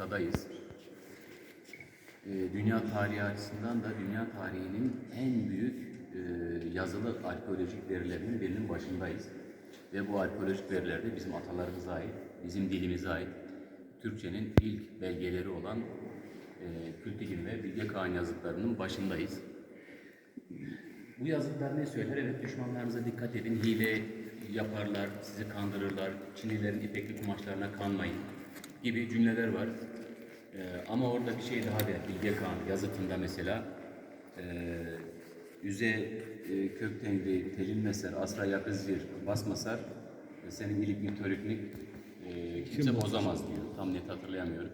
noktadayız. Ee, dünya tarihi açısından da dünya tarihinin en büyük e, yazılı arkeolojik verilerinin birinin başındayız. Ve bu arkeolojik veriler de bizim atalarımıza ait, bizim dilimize ait. Türkçenin ilk belgeleri olan e, Kültigin ve Bilge Kağan yazıtlarının başındayız. Bu yazıtlar ne söyler? Evet düşmanlarınıza dikkat edin, hile yaparlar, sizi kandırırlar, Çinlilerin ipekli kumaşlarına kanmayın gibi cümleler var. Ee, ama orada bir şey daha der, Bilge Kağan yazıtında mesela. Ee, Üze e, kök tengri, telin meser, asra yakızir, basmasar, e, senin ilik mitöriklik e, kimse bozamaz diyor. Tam net hatırlayamıyorum.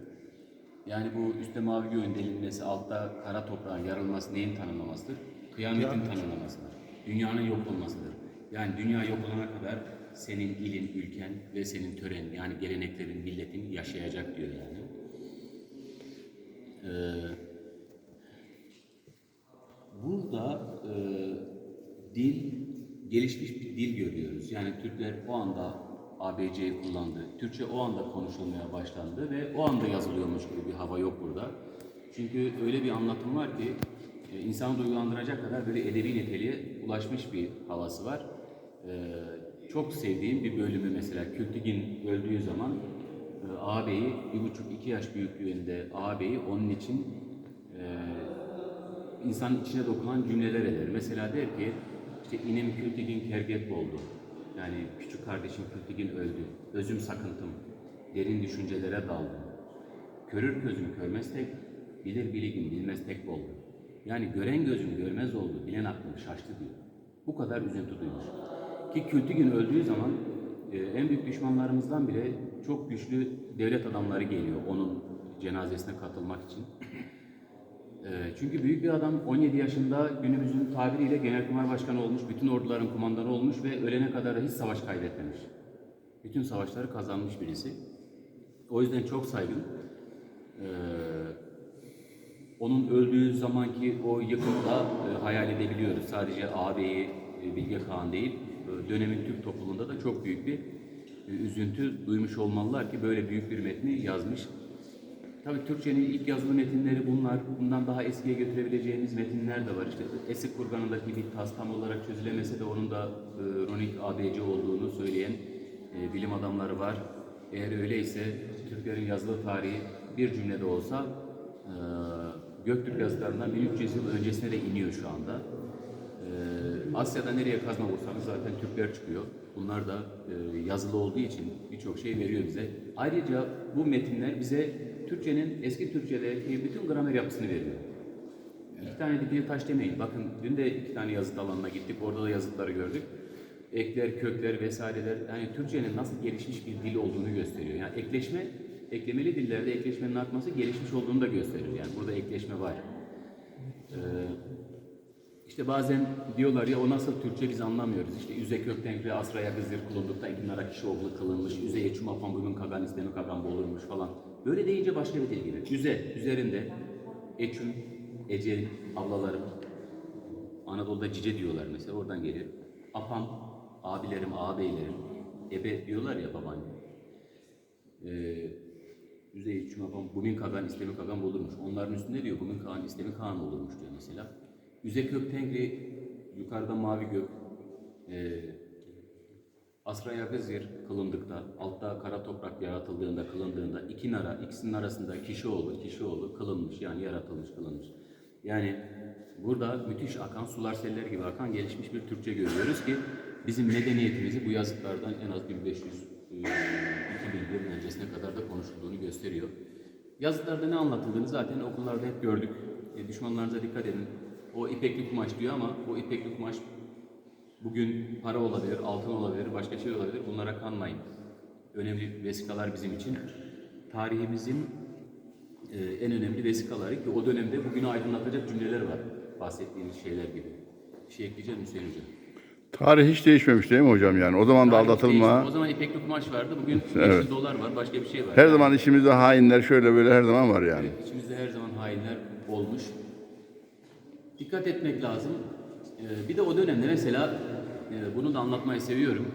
Yani bu üstte mavi göğün delinmesi, altta kara toprağın yarılması neyin tanımlamasıdır? Kıyametin tanımlamasıdır. Dünyanın yok olmasıdır. Yani dünya yok olana kadar senin ilin, ülken ve senin törenin yani geleneklerin, milletin yaşayacak diyor yani. Ee, burada e, dil, gelişmiş bir dil görüyoruz. Yani Türkler o anda ABC'yi kullandı. Türkçe o anda konuşulmaya başlandı ve o anda yazılıyormuş gibi bir hava yok burada. Çünkü öyle bir anlatım var ki e, insanı duygulandıracak kadar böyle edebi niteliğe ulaşmış bir havası var. Ee, çok sevdiğim bir bölümü mesela Kültigin öldüğü zaman e, ağabeyi, bir buçuk iki yaş büyüklüğünde ağabeyi onun için e, insanın içine dokunan cümleler eder. Mesela der ki, işte inim Kültigin kerget oldu. Yani küçük kardeşim Kültigin öldü. Özüm sakıntım. Derin düşüncelere daldım. Körür gözüm körmez tek, bilir biligim bilmez tek oldu. Yani gören gözüm görmez oldu, bilen aklım şaştı diyor. Bu kadar üzüntü duymuş. Ki Kültigin öldüğü zaman e, en büyük düşmanlarımızdan bile çok güçlü devlet adamları geliyor onun cenazesine katılmak için. E, çünkü büyük bir adam 17 yaşında günümüzün tabiriyle genelkurmay başkanı olmuş, bütün orduların kumandanı olmuş ve ölene kadar da hiç savaş kaybetmemiş. Bütün savaşları kazanmış birisi. O yüzden çok saygın. E, onun öldüğü zamanki o yıkımı da e, hayal edebiliyoruz. Sadece ağabeyi e, Bilge Kağan değil, dönemin Türk toplumunda da çok büyük bir e, üzüntü duymuş olmalılar ki böyle büyük bir metni yazmış. Tabii Türkçenin ilk yazılı metinleri bunlar. Bundan daha eskiye götürebileceğimiz metinler de var. İşte Esik Kurganı'ndaki bir tas tam olarak çözülemese de onun da e, Ronik ABC olduğunu söyleyen e, bilim adamları var. Eğer öyleyse Türklerin yazılı tarihi bir cümlede olsa e, Göktürk yazılarından 1300 yıl öncesine de iniyor şu anda. Ee, Asya'da nereye kazma vursanız zaten Türkler çıkıyor. Bunlar da e, yazılı olduğu için birçok şey veriyor bize. Ayrıca bu metinler bize Türkçenin eski Türkçedeki bütün gramer yapısını veriyor. İki tane dikili taş demeyin. Bakın dün de iki tane yazıt alanına gittik. Orada da yazıtları gördük. Ekler, kökler vesaireler. Yani Türkçenin nasıl gelişmiş bir dil olduğunu gösteriyor. Yani ekleşme, eklemeli dillerde ekleşmenin artması gelişmiş olduğunu da gösterir. Yani burada ekleşme var. Ee, işte bazen diyorlar ya o nasıl Türkçe biz anlamıyoruz. İşte üze kökten kre asraya gızır kulundukta ikinara kişi oğlu kılınmış. Üze eçüm apan bugün kagan istemi kagan bolurmuş falan. Böyle deyince başka bir dil gelir. Üze üzerinde eçüm, ecel, ablalarım. Anadolu'da cice diyorlar mesela oradan gelir. Apam, abilerim, ağabeylerim. Ebe diyorlar ya babaanne. Ee, Yüzey içim yapam, bugün kagan istemi kagan olurmuş. Onların üstünde diyor, bugün kaan istemi kaan olurmuş diyor mesela. Yüze kök tengri, yukarıda mavi gök, e, Asraya Gızir kılındıkta, altta kara toprak yaratıldığında, kılındığında iki nara, ikisinin arasında kişi oğlu, kişi oğlu kılınmış yani yaratılmış, kılınmış. Yani burada müthiş akan, sular seller gibi akan gelişmiş bir Türkçe görüyoruz ki bizim medeniyetimizi bu yazıtlardan en az 1500 e, 2000 yıl öncesine kadar da konuşulduğunu gösteriyor. Yazıtlarda ne anlatıldığını zaten okullarda hep gördük. E, düşmanlarınıza dikkat edin. O ipekli kumaş diyor ama o ipekli kumaş bugün para olabilir, altın olabilir, başka şey olabilir. Bunlara kanmayın. Önemli vesikalar bizim için. Tarihimizin e, en önemli vesikaları ki o dönemde bugünü aydınlatacak cümleler var. Bahsettiğimiz şeyler gibi. Bir şey ekleyeceğim Hüseyin Hocam. Tarih hiç değişmemiş değil mi hocam yani? O zaman da Tarih aldatılma. değişti. O zaman ipekli kumaş vardı. Bugün 500 Evet. dolar var. Başka bir şey var. Her zaman içimizde hainler şöyle böyle her zaman var yani. Evet, içimizde her zaman hainler olmuş. Dikkat etmek lazım. Ee, bir de o dönemde mesela e, bunu da anlatmayı seviyorum.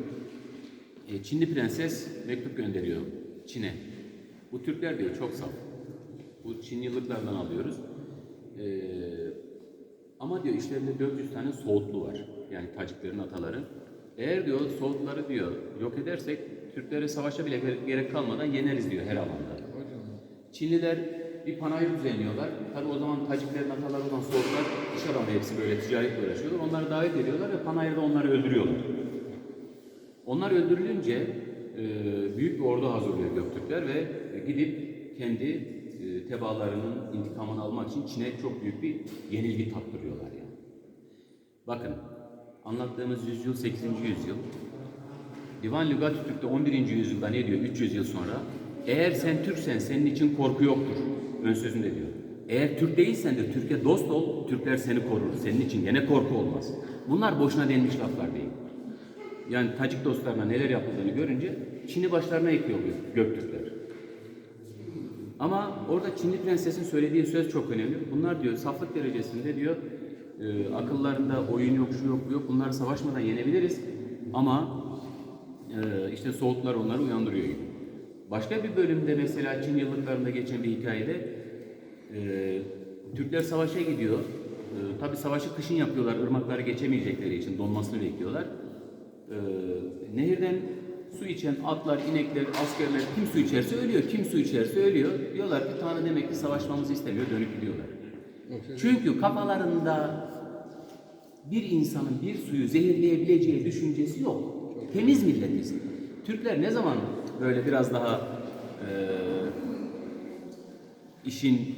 E, Çinli prenses mektup gönderiyor Çin'e. Bu Türkler diyor çok saf. Bu Çin yıllıklardan alıyoruz. Ee, ama diyor işlerinde 400 tane Soğutlu var. Yani Taciklerin ataları. Eğer diyor Soğutları diyor yok edersek Türklere savaşa bile gere- gerek kalmadan yeneriz diyor her alanda. Çinliler bir panayır düzenliyorlar. Tabi o zaman Taciklerin ataları olan Soğutlar iş adamı hepsi böyle ticaretle uğraşıyorlar. Onları davet ediyorlar ve panayırda onları öldürüyorlar. Onlar öldürülünce e, büyük bir ordu hazırlıyor Göktürkler ve gidip kendi e, tebaalarının intikamını almak için Çin'e çok büyük bir yenilgi tattırıyorlar yani. Bakın anlattığımız yüzyıl 8. yüzyıl. Divan Lügat-ı Türk'te 11. yüzyılda ne diyor 300 yıl sonra? Eğer sen Türksen senin için korku yoktur. Ön sözünde diyor. Eğer Türk değilsen de Türkiye dost ol, Türkler seni korur. Senin için gene korku olmaz. Bunlar boşuna denmiş laflar değil. Yani Tacik dostlarına neler yapıldığını görünce Çin'i başlarına yıkıyor Gök- Göktürkler. Ama orada Çinli prensesin söylediği söz çok önemli. Bunlar diyor saflık derecesinde diyor e, akıllarında oyun yok, şu yok, bu yok. Bunları savaşmadan yenebiliriz. Ama e, işte Soğutlar onları uyandırıyor gibi. Başka bir bölümde mesela Çin yıllıklarında geçen bir hikayede e, Türkler savaşa gidiyor. E, Tabi savaşı kışın yapıyorlar. ırmakları geçemeyecekleri için donmasını bekliyorlar. E, nehirden su içen atlar, inekler, askerler kim su içerse ölüyor. Kim su içerse ölüyor. Diyorlar ki Tanrı demek ki savaşmamızı istemiyor. Dönüp gidiyorlar. Çünkü kafalarında bir insanın bir suyu zehirleyebileceği düşüncesi yok. Temiz milletiz. Türkler ne zaman böyle biraz daha eee işin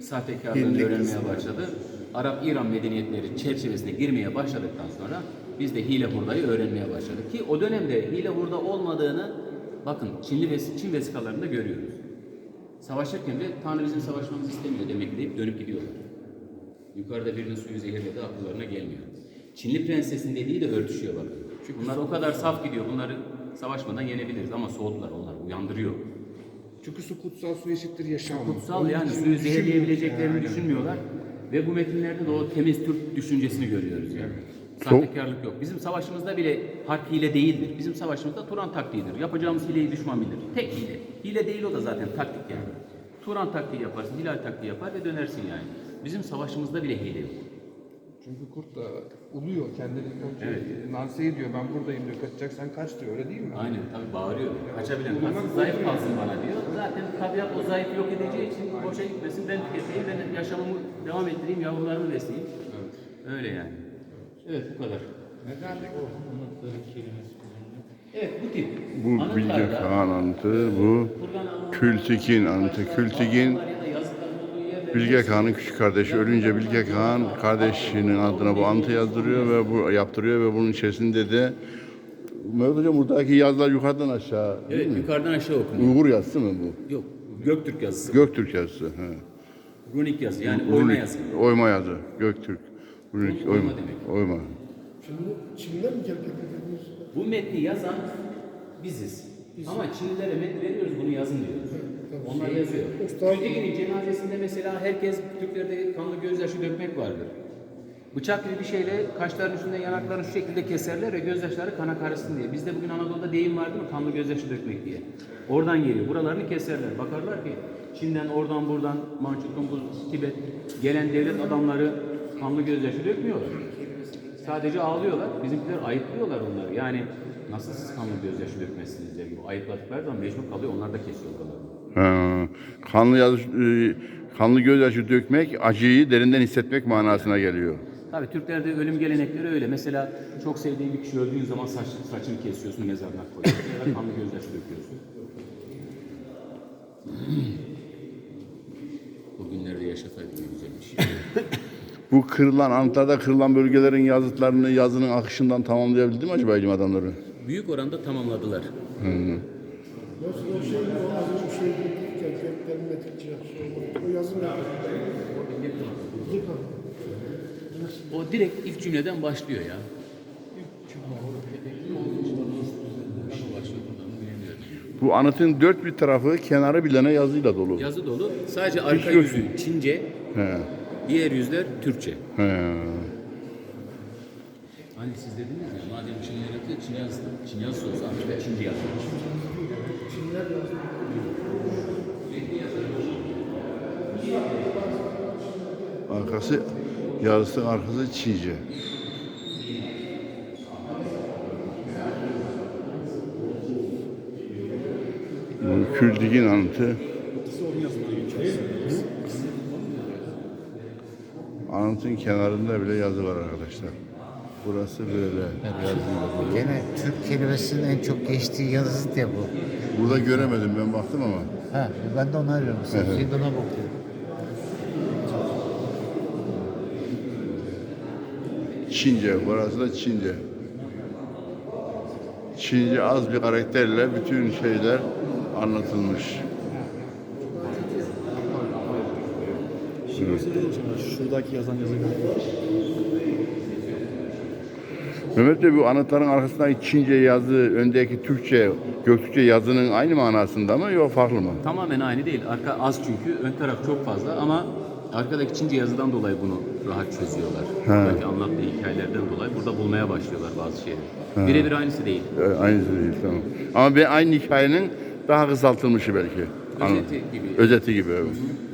sahtekarlığını öğrenmeye başladı? Arap-İran medeniyetleri çerçevesine girmeye başladıktan sonra biz de hile hurdayı öğrenmeye başladık. Ki o dönemde hile hurda olmadığını bakın Çinli ve Çin vesikalarında görüyoruz. Savaşırken de Tanrı bizim savaşmamızı istemiyor demek deyip dönüp gidiyorlar. Yukarıda birinin suyu zehirledi akıllarına gelmiyor. Çinli prensesin dediği de örtüşüyor bakın. Çünkü bunlar o kadar saf gidiyor. Bunları savaşmadan yenebiliriz ama soğuttular onlar. Uyandırıyor. Çünkü su kutsal su eşittir yaşam. Kutsal Onun yani suyu zehirleyebileceklerini yani. düşünmüyorlar. Ve bu metinlerde de o temiz Türk düşüncesini görüyoruz yani. Sahtekarlık yok. Bizim savaşımızda bile harp hile değildir. Bizim savaşımızda Turan taktiğidir. Yapacağımız hileyi düşman bilir. Tek hile. Hile değil o da zaten taktik yani. Turan taktiği yaparsın, hilal taktiği yapar ve dönersin yani. Bizim savaşımızda bile hile yok. Çünkü kurt da uluyor kendiliğinden. Evet. Evet. Nanse'ye diyor ben buradayım diyor kaçacaksan kaç diyor öyle değil mi? Aynen tabii bağırıyor. Kaçabilen kaçsın, zayıf kalsın bana diyor. Zaten tabiat o zayıf yok edeceği için boşa gitmesin, ben tüketeyim, ben yaşamımı devam ettireyim, yavrularımı besleyeyim. Öyle yani. Evet bu kadar. Neden? Evet bu tip Bu Bilge Kağan anıtı, bu anıtları, Kültekin anıtı. Kültekin bağlar ya da yazıkların olduğu yerde Bilge Kağan'ın küçük kardeşi. Ölünce Bilge Kağan kardeşinin adına bu anıtı yazdırıyor ve bu yaptırıyor ve bunun içerisinde de Mehmet Hocam buradaki yazılar yukarıdan aşağı değil Evet mi? yukarıdan aşağı okunuyor. Uygur yazısı mı bu? Yok Göktürk yazısı. Göktürk yazısı. He. Runik yazı yani oyma Runik- yazı. Oyma yazı. Göktürk. Runik, Oyma oyma. demek. Oyma. Şimdi Çin'den mi geldi? Bu metni yazan biziz. Ama Çinlilere metni veriyoruz bunu yazın diyoruz. Onlar yazıyor. Usta- Gültekin'in cenazesinde mesela herkes Türklerde kanlı gözyaşı dökmek vardır. Bıçak gibi bir şeyle kaşların üstünde yanaklarını şu şekilde keserler ve gözyaşları kana karışsın diye. Bizde bugün Anadolu'da deyim var değil mi? Kanlı gözyaşı dökmek diye. Oradan geliyor. Buralarını keserler. Bakarlar ki Çin'den oradan buradan Mançur, Tumbul, Tibet gelen devlet adamları kanlı gözyaşı dökmüyorlar. Sadece ağlıyorlar. Bizimkiler ayıplıyorlar onları. Yani nasıl siz kanlı gözyaşı dökmezsiniz der gibi. Ayıpladıkları zaman mecbur kalıyor. Onlar da kesiyor oralarını. Ha, kanlı yazı, e, kanlı gözyaşı dökmek, acıyı derinden hissetmek manasına geliyor. Tabii Türklerde ölüm gelenekleri öyle. Mesela çok sevdiğin bir kişi öldüğün zaman saç, saçını kesiyorsun, mezarına koyuyorsun ya da kanlı gözyaşı döküyorsun. O günlerde yaşasaydık ne güzel bir şey. Bu kırılan, anıtlarda kırılan bölgelerin yazıtlarını yazının akışından tamamlayabildi mi acaba ilim adamları? Büyük oranda tamamladılar. Nasıl o şey o az önce şey ya göklerin metince o yazı ne? O direkt ilk cümleden başlıyor ya. Bu anıtın dört bir tarafı kenarı bilene yazıyla dolu. Yazı dolu. Sadece arka yüzü Çince, He, diğer yüzler Türkçe. he. Hani siz dediniz ya madem Çinliler yapıyor Çin yazdı. Çin yazısı olsa artık Çince yazdı. Arkası yazısı arkası Çince. Bu Küldigin anıtı. Anıtın kenarında bile yazı var arkadaşlar. Burası böyle yazı yazılı. Gene Türk kelimesinin en çok geçtiği yazısı diye bu. Burada göremedim ben baktım ama. Ha, ben de onu arıyorum. Sen Evet. şimdi ona bakıyorum. Çince, burası da Çince. Çince az bir karakterle bütün şeyler anlatılmış. Şuradaki yazan yazı Mehmet Bey bu anıtların arkasındaki Çince yazı, öndeki Türkçe, Göktürkçe yazının aynı manasında mı yok farklı mı? Tamamen aynı değil. Arka az çünkü. Ön taraf çok fazla ama arkadaki Çince yazıdan dolayı bunu rahat çözüyorlar. Buradaki anlattığı hikayelerden dolayı burada bulmaya başlıyorlar bazı şeyleri. Birebir aynısı değil. Ee, Aynısı değil tamam. Ama ben aynı hikayenin daha kısaltılmışı belki. Özeti gibi. Özeti gibi evet. Yan